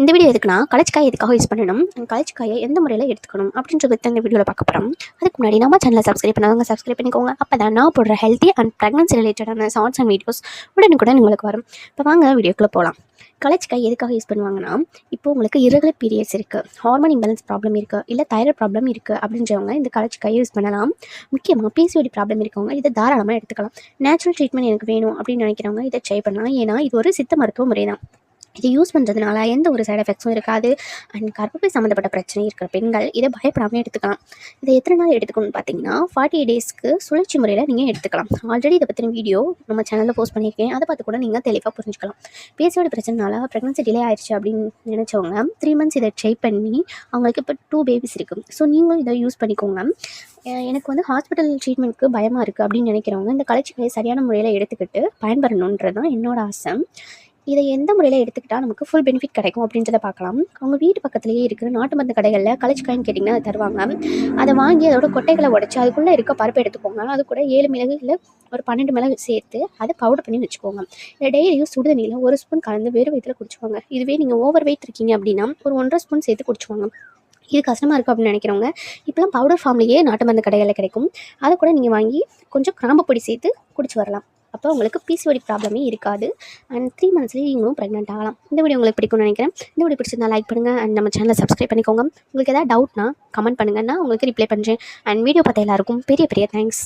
இந்த வீடியோ எதுக்குன்னா கலச்சிக்காயை எதுக்காக யூஸ் பண்ணணும்? and களைச்சிக்காயை எந்த முறையில் எடுத்துக்கணும் அப்படின்றது இந்த வீடியோவில் பார்க்க போகிறோம் அதுக்கு முன்னாடி நம்ம சேனலை சப்ஸ்கிரைப் பண்ணாதவங்க சப்ஸ்கிரைப் பண்ணிக்கோங்க. அப்போ தான் நான் போடுற ஹெல்த்தி அண்ட் ப்ரெக்னன்சி ரிலேட்டடான ஷார்ட்ஸ் அண்ட் வீடியோஸ் உடனுக்குடன் உங்களுக்கு வரும். இப்போ வாங்க வீடியோக்குள்ளே போகலாம் கலச்சிக்காய் எதுக்காக யூஸ் பண்ணுவாங்கன்னா இப்போ உங்களுக்கு irregular பீரியட்ஸ் இருக்குது ஹார்மோன் இம்பேலன்ஸ் ப்ராப்ளம் இருக்குது இல்லை தைராய்டு ப்ராப்ளம் இருக்குது அப்படின்றவங்க இந்த களைச்சிக்காயை யூஸ் பண்ணலாம். முக்கியமாக பிசிஓடி ப்ராப்ளம் இருக்கவங்க இதை தாராளமாக எடுத்துக்கலாம். நேச்சுரல் ட்ரீட்மெண்ட் எனக்கு வேணும் அப்படின்னு நினைக்கிறவங்க இதை ட்ரை பண்ணலாம். ஏன்னா இது ஒரு சித்த மருத்துவ முறை தான் இது யூஸ் பண்ணுறதுனால எந்த ஒரு சைடு எஃபெக்ட்ஸும் இருக்காது. அண்ட் கர்ப்பப்பை சம்மந்தப்பட்ட பிரச்சனை இருக்கிற பெண்கள் இதை பயப்படாமல் எடுத்துக்கலாம். இதை எத்தனை நாள் எடுத்துக்கணும்னு பார்த்தீங்கன்னா ஃபார்ட்டி டேஸ்க்கு சுழற்சி முறையில் நீங்கள் எடுத்துக்கலாம். ஆல்ரெடி இதை பற்றின வீடியோ நம்ம சேனலில் போஸ்ட் பண்ணியிருக்கேன். அதை பார்த்து கூட நீங்கள் தெளிவாக புரிஞ்சுக்கலாம். பேசியோட பிரச்சனைனால ப்ரெக்னன்சி டிலே ஆயிடுச்சு அப்படின்னு நினச்சவங்க த்ரீ மந்த்ஸ் இதை ட்ரை பண்ணி அவங்களுக்கு இப்போ டூ பேபிஸ் இருக்குது ஸோ நீங்களும் இதை யூஸ் பண்ணிக்கோங்க. எனக்கு வந்து ஹாஸ்பிட்டல் ட்ரீட்மெண்ட்க்கு பயமாக இருக்குது அப்படின்னு நினைக்கிறவங்க இந்த கலைச்சிகளை சரியான முறையில் எடுத்துக்கிட்டு பயன்பெறணுன்றது தான் என்னோட ஆசை. இதை எந்த முறையில் எடுத்துக்கிட்டால் நமக்கு ஃபுல் பெனிஃபிட் கிடைக்கும் அப்படின்றத பார்க்கலாம். அவங்க வீட்டு பக்கத்துலேயே இருக்கிற நாட்டு மருந்து கடைகளில் கலைச்சிக்காயின்னு கேட்டிங்கன்னா அதை தருவாங்க. அதை வாங்கி அதோட கொட்டைகளை உடச்சி அதுக்குள்ளே இருக்க பருப்பு எடுத்துக்கோங்க. அது கூட ஏழு மிளகு இல்லை ஒரு பன்னெண்டு மிளகு சேர்த்து அதை பவுடர் பண்ணி வச்சுக்கோங்க. இதை டெய்லியும் சுடுதண்ணியில் ஒரு ஸ்பூன் கலந்து வெறும் வயிற்றில் குடிச்சுக்கோங்க. இதுவே நீங்கள் ஓவர் வெயிட் இருக்கீங்க அப்படின்னா ஒரு ஒன்றரை ஸ்பூன் சேர்த்து குடிச்சுக்கோங்க. இது கஷ்டமாக இருக்கும் அப்படின்னு நினைக்கிறவங்க இப்போலாம் பவுடர் ஃபார்ம்லேயே நாட்டு மருந்து கடைகளில் கிடைக்கும். அதை கூட நீங்கள் வாங்கி கொஞ்சம் கிராம்பு பொடி சேர்த்து குடிச்சு வரலாம். அப்போ உங்களுக்கு பிசிஓடி ப்ராப்ளமே இருக்காது. அண்ட் த்ரீ மந்த்ஸ்லேயே நீங்களும் ப்ரெக்னென்ட் ஆகலாம். இந்த வீடியோ உங்களுக்கு பிடிக்கும்னு நினைக்கிறேன். இந்த வீடியோ பிடிச்சிருந்தா லைக் பண்ணுங்கள் அண்ட் நம்ம சேனலை சப்ஸ்கிரைப் பண்ணிக்கோங்க. உங்களுக்கு ஏதாவது டவுட்னா கமெண்ட் பண்ணுங்கன்னா உங்களுக்கு ரிப்ளை பண்ணுறேன் அண்ட் வீடியோ பார்த்த எல்லாருக்கும் பெரிய பெரிய தேங்க்ஸ்